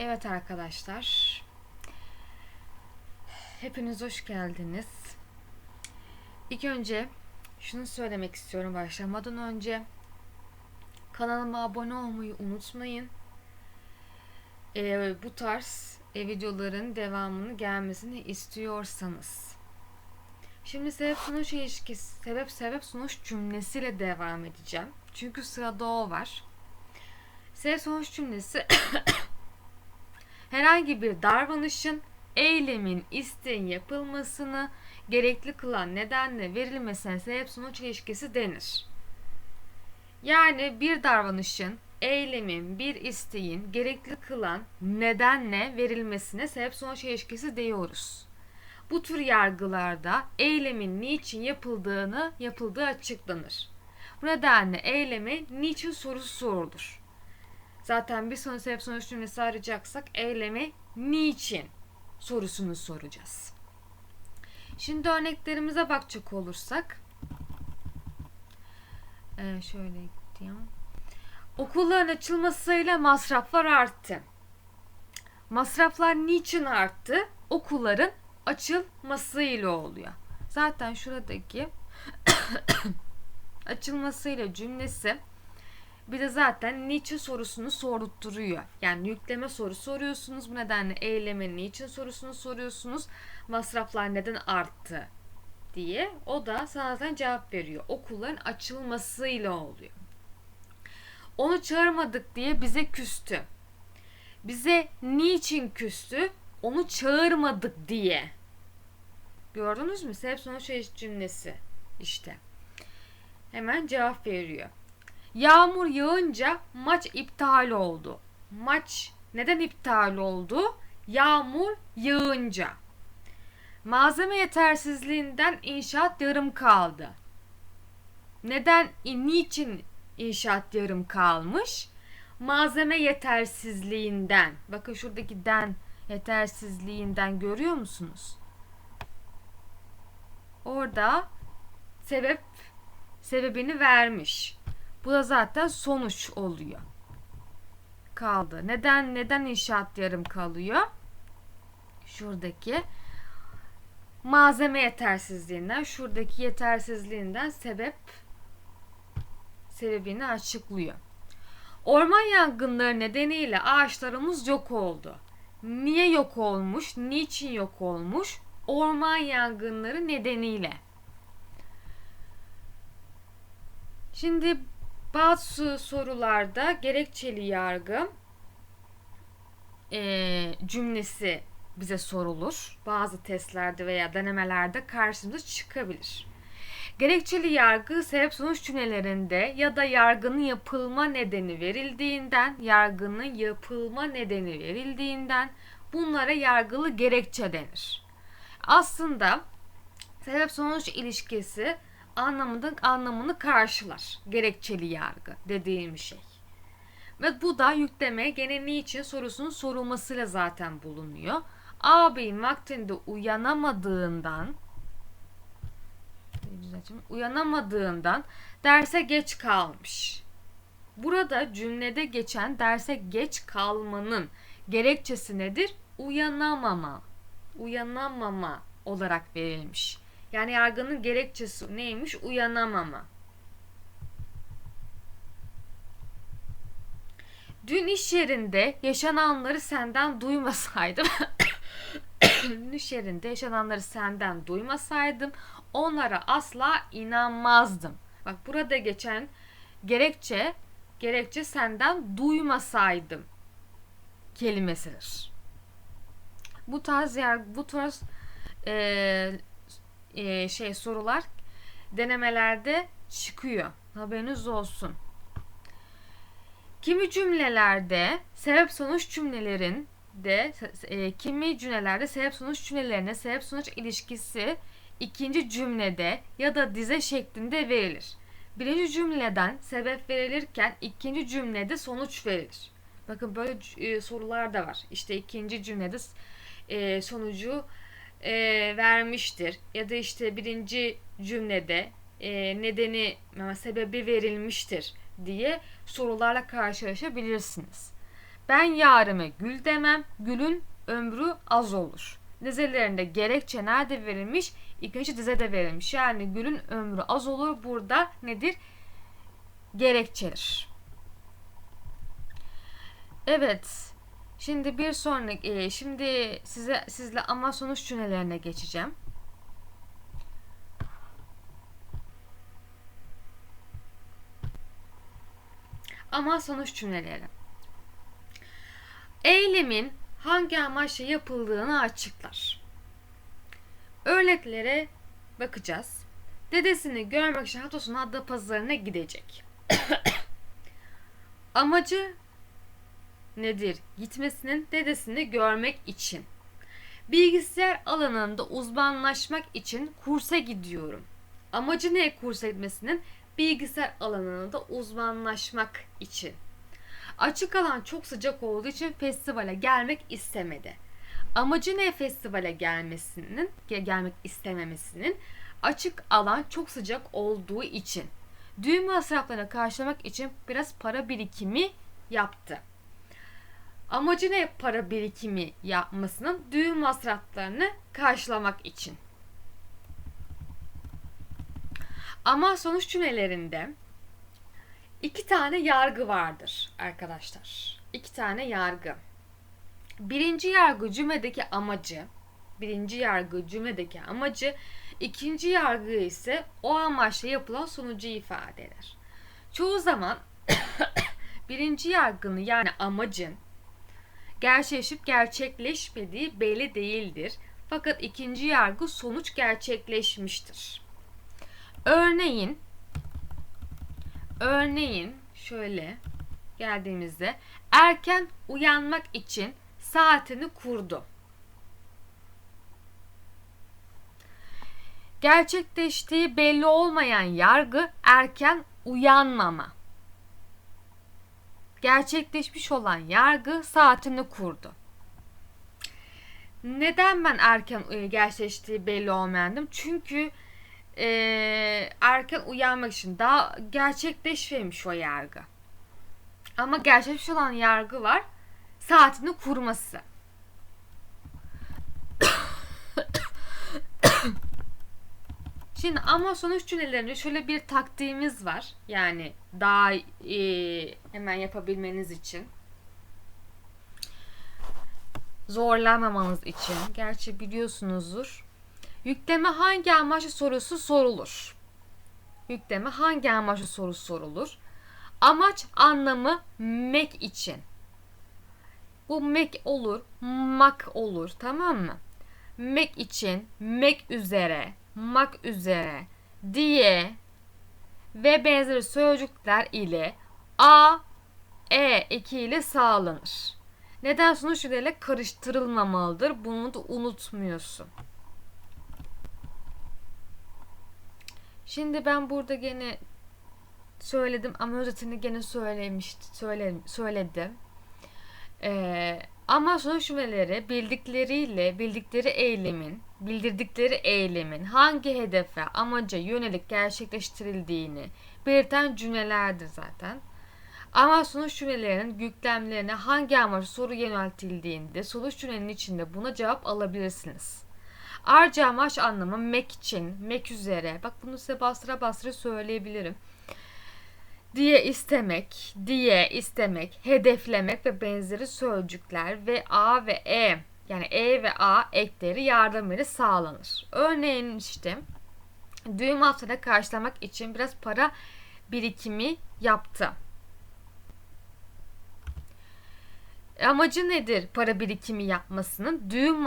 Evet arkadaşlar. Hepiniz hoş geldiniz. İlk önce şunu söylemek istiyorum başlamadan önce. Kanalıma abone olmayı unutmayın. Ee, bu tarz e, videoların devamını gelmesini istiyorsanız. Şimdi sebep sonuç ilişkisi, sebep sebep sonuç cümlesiyle devam edeceğim. Çünkü sırada o var. Sebep sonuç cümlesi herhangi bir davranışın, eylemin, isteğin yapılmasını gerekli kılan nedenle verilmesine sebep sonuç ilişkisi denir. Yani bir davranışın, eylemin, bir isteğin gerekli kılan nedenle verilmesine sebep sonuç ilişkisi diyoruz. Bu tür yargılarda eylemin niçin yapıldığını yapıldığı açıklanır. Bu nedenle eyleme niçin sorusu sorulur. Zaten bir sonuç sebep sonuç cümlesi arayacaksak eylemi niçin sorusunu soracağız. Şimdi örneklerimize bakacak olursak ee, şöyle gideyim. Okulların açılmasıyla masraflar arttı. Masraflar niçin arttı? Okulların açılmasıyla oluyor. Zaten şuradaki açılmasıyla cümlesi bir de zaten niçin sorusunu sordurturuyor. Yani yükleme soru soruyorsunuz. Bu nedenle eyleme niçin sorusunu soruyorsunuz. Masraflar neden arttı diye. O da zaten cevap veriyor. Okulların açılmasıyla oluyor. Onu çağırmadık diye bize küstü. Bize niçin küstü? Onu çağırmadık diye. Gördünüz mü? Sebep sonuç eş cümlesi. İşte. Hemen cevap veriyor. Yağmur yağınca maç iptal oldu. Maç neden iptal oldu? Yağmur yağınca. Malzeme yetersizliğinden inşaat yarım kaldı. Neden, niçin inşaat yarım kalmış? Malzeme yetersizliğinden. Bakın şuradaki den yetersizliğinden görüyor musunuz? Orada sebep sebebini vermiş. Bu da zaten sonuç oluyor. Kaldı. Neden neden inşaat yarım kalıyor? Şuradaki malzeme yetersizliğinden, şuradaki yetersizliğinden sebep sebebini açıklıyor. Orman yangınları nedeniyle ağaçlarımız yok oldu. Niye yok olmuş? Niçin yok olmuş? Orman yangınları nedeniyle. Şimdi bazı sorularda gerekçeli yargı e, cümlesi bize sorulur. Bazı testlerde veya denemelerde karşımıza çıkabilir. Gerekçeli yargı sebep sonuç cümlelerinde ya da yargının yapılma nedeni verildiğinden, yargının yapılma nedeni verildiğinden bunlara yargılı gerekçe denir. Aslında sebep sonuç ilişkisi anlamının anlamını karşılar. Gerekçeli yargı dediğim şey. Ve bu da yükleme gene niçin sorusunun sorulmasıyla zaten bulunuyor. Ağabeyin vaktinde uyanamadığından uyanamadığından derse geç kalmış. Burada cümlede geçen derse geç kalmanın gerekçesi nedir? Uyanamama. Uyanamama olarak verilmiş. Yani yargının gerekçesi neymiş? Uyanamama. Dün iş yerinde yaşananları senden duymasaydım dün iş yerinde yaşananları senden duymasaydım onlara asla inanmazdım. Bak burada geçen gerekçe gerekçe senden duymasaydım kelimesidir. Bu tarz yer bu tarz e, e, şey sorular denemelerde çıkıyor. Haberiniz olsun. Kimi cümlelerde sebep sonuç cümlelerin de e, kimi cümlelerde sebep sonuç cümlelerine sebep sonuç ilişkisi ikinci cümlede ya da dize şeklinde verilir. Birinci cümleden sebep verilirken ikinci cümlede sonuç verilir. Bakın böyle e, sorular da var. İşte ikinci cümlede e, sonucu e, vermiştir ya da işte birinci cümlede e, nedeni sebebi verilmiştir diye sorularla karşılaşabilirsiniz. Ben yarime gül demem, gülün ömrü az olur. Dizelerinde gerekçe nerede verilmiş? İkinci dizede verilmiş. Yani gülün ömrü az olur. Burada nedir? Gerekçedir. Evet. Şimdi bir sonraki e, şimdi size sizle ama sonuç cümlelerine geçeceğim. Ama sonuç cümleleri. Eylemin hangi amaçla yapıldığını açıklar. Örneklere bakacağız. Dedesini görmek için hafta sonu adda pazarına gidecek. Amacı nedir? Gitmesinin dedesini görmek için. Bilgisayar alanında uzmanlaşmak için kursa gidiyorum. Amacı ne kursa gitmesinin? Bilgisayar alanında uzmanlaşmak için. Açık alan çok sıcak olduğu için festivale gelmek istemedi. Amacı ne festivale gelmesinin, gelmek istememesinin? Açık alan çok sıcak olduğu için. Düğün masraflarını karşılamak için biraz para birikimi yaptı. Amacı ne para birikimi yapmasının? Düğün masraflarını karşılamak için. Ama sonuç cümlelerinde iki tane yargı vardır arkadaşlar. İki tane yargı. Birinci yargı cümledeki amacı, birinci yargı cümledeki amacı, ikinci yargı ise o amaçla yapılan sonucu ifade eder. Çoğu zaman birinci yargının yani amacın gerçekleşip gerçekleşmediği belli değildir. Fakat ikinci yargı sonuç gerçekleşmiştir. Örneğin örneğin şöyle geldiğimizde erken uyanmak için saatini kurdu. Gerçekleştiği belli olmayan yargı erken uyanmama. Gerçekleşmiş olan yargı saatini kurdu. Neden ben erken gerçekleştiği belli olmayandım? Çünkü e, erken uyanmak için daha gerçekleşmemiş o yargı. Ama gerçekleşmiş olan yargı var. Saatini kurması. Şimdi ama sonuç cümlelerinde şöyle bir taktiğimiz var. Yani daha e, hemen yapabilmeniz için. Zorlamamanız için. Gerçi biliyorsunuzdur. Yükleme hangi amaçlı sorusu sorulur? Yükleme hangi amaçlı sorusu sorulur? Amaç anlamı mek için. Bu mek olur, mak olur tamam mı? Mek için, mek üzere, mak üzere diye ve benzeri sözcükler ile a, e eki ile sağlanır. Neden sonuç ile karıştırılmamalıdır. Bunu da unutmuyorsun. Şimdi ben burada gene söyledim ama özetini gene söylemişti, söyle, söyledim. Ee, ama sonuç cümleleri bildikleriyle bildikleri eylemin, bildirdikleri eylemin hangi hedefe, amaca yönelik gerçekleştirildiğini belirten cümlelerdir zaten. Ama sonuç cümlelerinin yüklemlerine hangi amaç soru yöneltildiğinde sonuç cümlenin içinde buna cevap alabilirsiniz. Ayrıca amaç anlamı mek için, mek üzere. Bak bunu size bastıra bastıra söyleyebilirim diye istemek, diye istemek, hedeflemek ve benzeri sözcükler ve a ve e yani e ve a ekleri yardımıyla sağlanır. Örneğin işte düğüm haftada karşılamak için biraz para birikimi yaptı. Amacı nedir para birikimi yapmasının? Düğün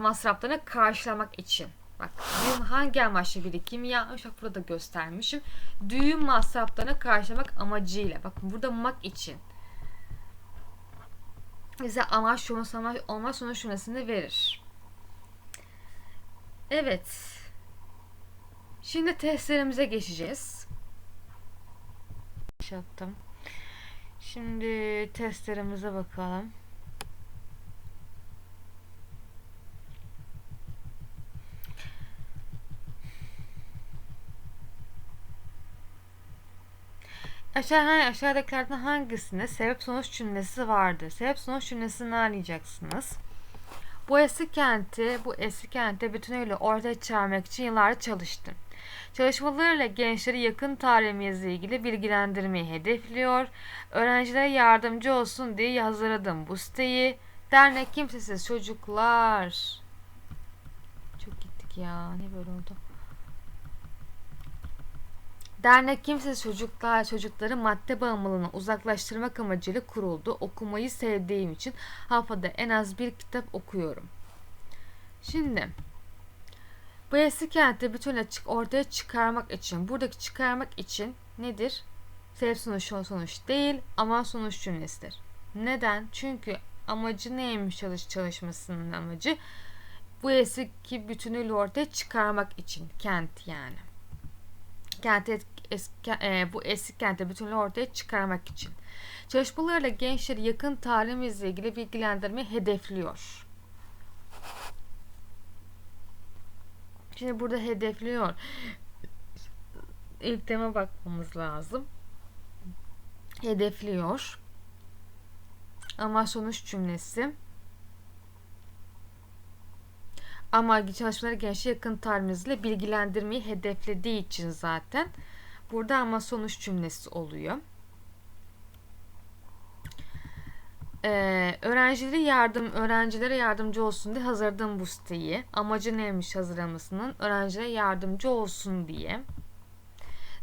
masraflarını karşılamak için. Bak düğüm hangi amaçla birikim yapmış? Bak burada göstermişim. Düğüm masraflarını karşılamak amacıyla. Bak burada mak için. Bize amaç sonuç amaç olma sonuç cümlesini verir. Evet. Şimdi testlerimize geçeceğiz. Yaptım. Şimdi testlerimize bakalım. Aşağı, aşağıdakilerden hangisinde sebep sonuç cümlesi vardır? Sebep sonuç cümlesini arayacaksınız. Bu eski kenti, bu eski kente bütünüyle ortaya çıkarmak için yıllarca çalıştım. Çalışmalarıyla gençleri yakın tarihimizle ilgili bilgilendirmeyi hedefliyor. Öğrencilere yardımcı olsun diye hazırladım bu siteyi. Dernek kimsesiz çocuklar. Çok gittik ya. Ne böyle oldu? Dernek kimsesiz çocuklar çocukları madde bağımlılığına uzaklaştırmak amacıyla kuruldu. Okumayı sevdiğim için haftada en az bir kitap okuyorum. Şimdi bu eski kentte bütün açık ortaya çıkarmak için, buradaki çıkarmak için nedir? Sebep sonuç sonuç değil ama sonuç cümlesidir. Neden? Çünkü amacı neymiş çalış çalışmasının amacı? Bu eski bütünüyle ortaya çıkarmak için kent yani. Kenti eski, e, bu eski kente bütünlüğü ortaya çıkarmak için. Çalışmalarla gençleri yakın tarihimizle ilgili bilgilendirmeyi hedefliyor. Şimdi burada hedefliyor. İlk tema bakmamız lazım. Hedefliyor. Ama sonuç cümlesi. Ama çalışmaları gençliğe yakın tarihimizle bilgilendirmeyi hedeflediği için zaten burada ama sonuç cümlesi oluyor. Ee, öğrencileri yardım, öğrencilere yardımcı olsun diye hazırladım bu siteyi. Amacı neymiş hazırlamasının? Öğrencilere yardımcı olsun diye.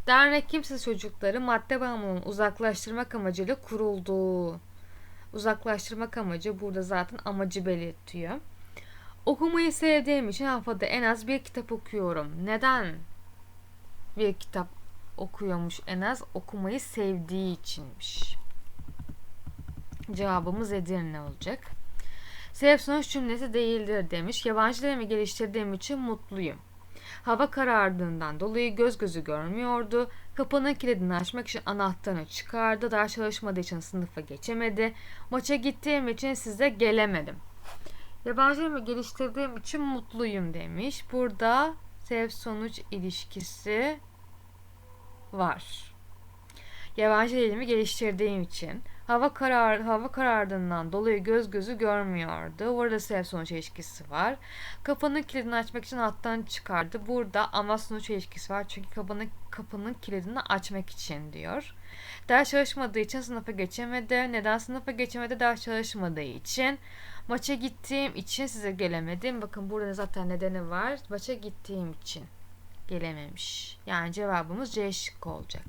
Dernek kimse çocukları madde bağımlılığını uzaklaştırmak amacıyla kuruldu. Uzaklaştırmak amacı burada zaten amacı belirtiyor. Okumayı sevdiğim için haftada en az bir kitap okuyorum. Neden bir kitap okuyormuş en az? Okumayı sevdiği içinmiş. Cevabımız Edirne olacak. Sebep sonuç cümlesi değildir demiş. Yabancı dilimi geliştirdiğim için mutluyum. Hava karardığından dolayı göz gözü görmüyordu. Kapının kilidini açmak için anahtarını çıkardı. Daha çalışmadığı için sınıfa geçemedi. Maça gittiğim için size gelemedim. Yabancı geliştirdiğim için mutluyum demiş. Burada sebep sonuç ilişkisi var. Yabancı dilimi geliştirdiğim için hava karar hava karardığından dolayı göz gözü görmüyordu. Burada sebep sonuç ilişkisi var. Kapının kilidini açmak için alttan çıkardı. Burada ama sonuç ilişkisi var. Çünkü kapının kapının kilidini açmak için diyor. Ders çalışmadığı için sınıfa geçemedi. Neden sınıfa geçemedi? Ders çalışmadığı için. Maça gittiğim için size gelemedim. Bakın burada zaten nedeni var. Maça gittiğim için gelememiş. Yani cevabımız C şıkkı olacak.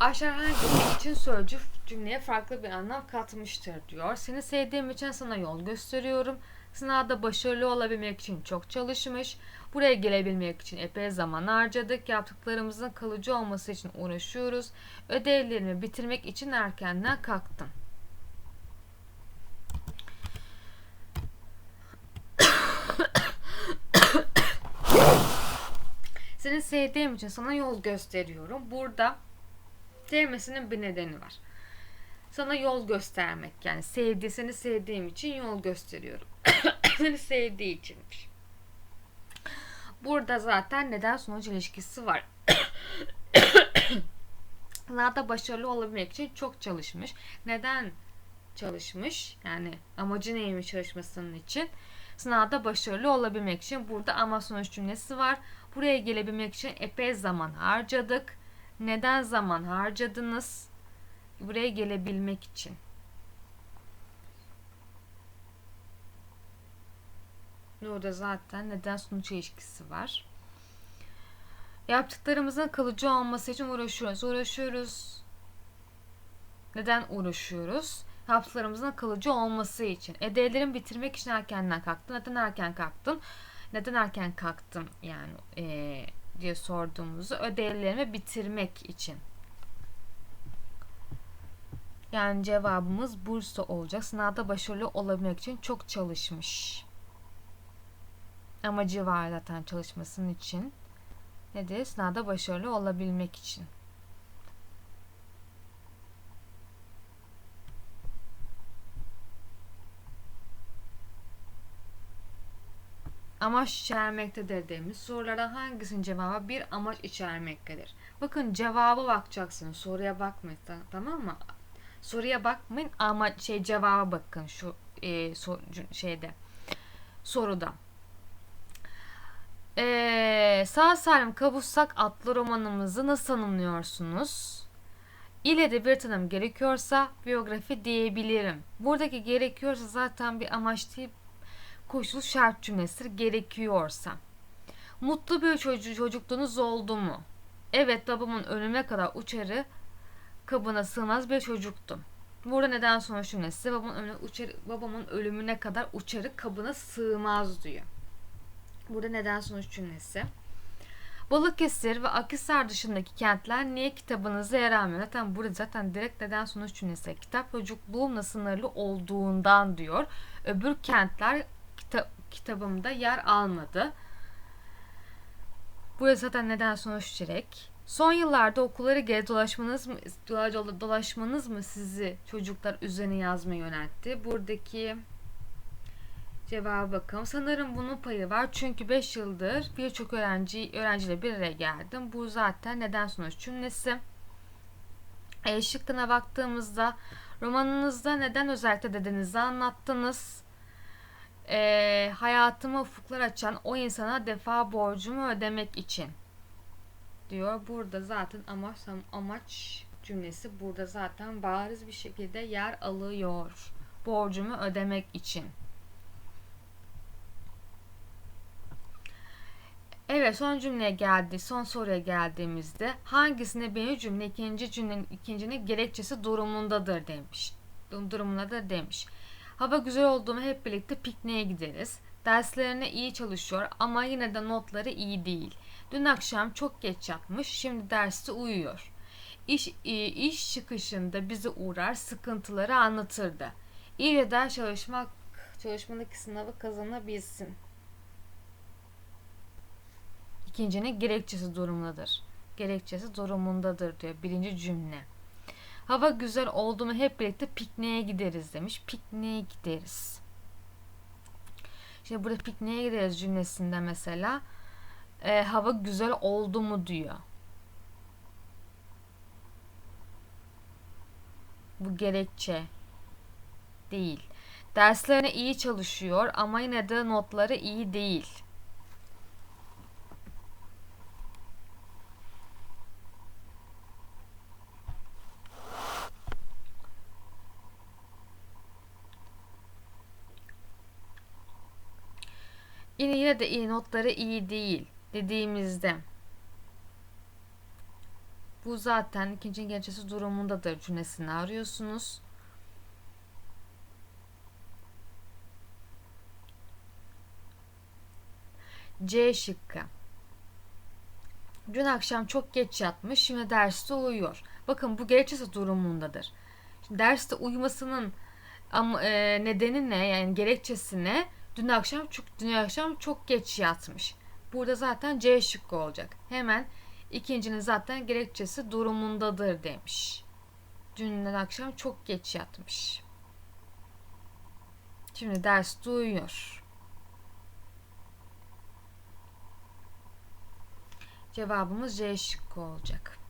Aşağı hangisi için sözcük cümleye farklı bir anlam katmıştır diyor. Seni sevdiğim için sana yol gösteriyorum. Sınavda başarılı olabilmek için çok çalışmış. Buraya gelebilmek için epey zaman harcadık. Yaptıklarımızın kalıcı olması için uğraşıyoruz. Ödevlerimi bitirmek için erkenden kalktım. Seni sevdiğim için sana yol gösteriyorum. Burada sevmesinin bir nedeni var. Sana yol göstermek yani sevdi seni sevdiğim için yol gösteriyorum. seni sevdiği içinmiş. Burada zaten neden sonuç ilişkisi var. Sınavda başarılı olabilmek için çok çalışmış. Neden çalışmış? Yani amacı neymiş çalışmasının için? Sınavda başarılı olabilmek için burada ama sonuç cümlesi var. Buraya gelebilmek için epey zaman harcadık. Neden zaman harcadınız? Buraya gelebilmek için. Burada zaten neden sonuç ilişkisi var. Yaptıklarımızın kalıcı olması için uğraşıyoruz. Uğraşıyoruz. Neden uğraşıyoruz? Yaptıklarımızın kalıcı olması için. Ödevlerimi bitirmek için erkenden kalktım. Neden erken kalktın? Neden erken kalktım? Yani e, diye sorduğumuzu ödevlerimi bitirmek için. Yani cevabımız Bursa olacak. Sınavda başarılı olabilmek için çok çalışmış. Amacı var zaten çalışmasının için. Nedir? Sınavda başarılı olabilmek için. Amaç içermektedir demiş. Sorulara hangisinin cevabı bir amaç içermektedir? Bakın cevaba bakacaksınız. Soruya bakmayın. ta- Tamam mı? Soruya bakmayın ama şey cevaba bakın şu e, sor- şeyde soruda. Ee, Sağ Salim Kavuşsak adlı romanımızı nasıl tanımlıyorsunuz? İle de bir tanım gerekiyorsa biyografi diyebilirim. Buradaki gerekiyorsa zaten bir amaç değil koşul şart cümlesidir gerekiyorsa. Mutlu bir çocuğu çocukluğunuz oldu mu? Evet babamın ölüme kadar uçarı kabına sığmaz bir çocuktum. Burada neden sonuç cümlesi babamın ölümüne, uçarı, babamın ölümüne kadar uçarı kabına sığmaz diyor. Burada neden sonuç cümlesi. Balıkesir ve Akhisar dışındaki kentler niye kitabınıza yer almıyor? Zaten burada zaten direkt neden sonuç cümlesi. Kitap çocukluğumla sınırlı olduğundan diyor. Öbür kentler kitabımda yer almadı. Burası zaten neden sonuç direkt. Son yıllarda okulları geri dolaşmanız mı dola- dolaşmanız mı sizi çocuklar üzerine yazmaya yöneltti? Buradaki cevaba bakalım. Sanırım bunun payı var. Çünkü 5 yıldır birçok öğrenci öğrenciyle bir araya geldim. Bu zaten neden sonuç cümlesi. E, şıkkına baktığımızda romanınızda neden özellikle dedenizi anlattınız? E, hayatıma ufuklar açan o insana defa borcumu ödemek için diyor. Burada zaten amaç amaç cümlesi burada zaten bariz bir şekilde yer alıyor. Borcumu ödemek için. Evet son cümleye geldi. Son soruya geldiğimizde hangisine birinci cümle ikinci cümlenin ikincinin gerekçesi durumundadır demiş. Durumundadır demiş. Hava güzel olduğumu hep birlikte pikniğe gideriz. Derslerine iyi çalışıyor ama yine de notları iyi değil. Dün akşam çok geç yatmış, şimdi derste uyuyor. İş, e, iş çıkışında bize uğrar, sıkıntıları anlatırdı. İyi ders çalışmak, çalışmadaki sınavı kazanabilsin. İkincinin gerekçesi durumundadır. Gerekçesi durumundadır diyor birinci cümle. Hava güzel oldu mu hep birlikte pikniğe gideriz demiş. Pikniğe gideriz. Şimdi burada pikniğe gideriz cümlesinde mesela e, hava güzel oldu mu diyor. Bu gerekçe değil. Derslerine iyi çalışıyor ama yine de notları iyi değil. Yine yine de iyi notları iyi değil dediğimizde bu zaten ikinci gerekçesi durumundadır cümlesini arıyorsunuz. C şıkkı. Dün akşam çok geç yatmış, şimdi derste uyuyor. Bakın bu gerekçesi durumundadır. Şimdi derste uyumasının e, nedeni ne? Yani gerekçesi ne? Dün akşam çok dün akşam çok geç yatmış. Burada zaten C şıkkı olacak. Hemen ikincinin zaten gerekçesi durumundadır demiş. Dünden akşam çok geç yatmış. Şimdi ders uyuyor. Cevabımız C şıkkı olacak.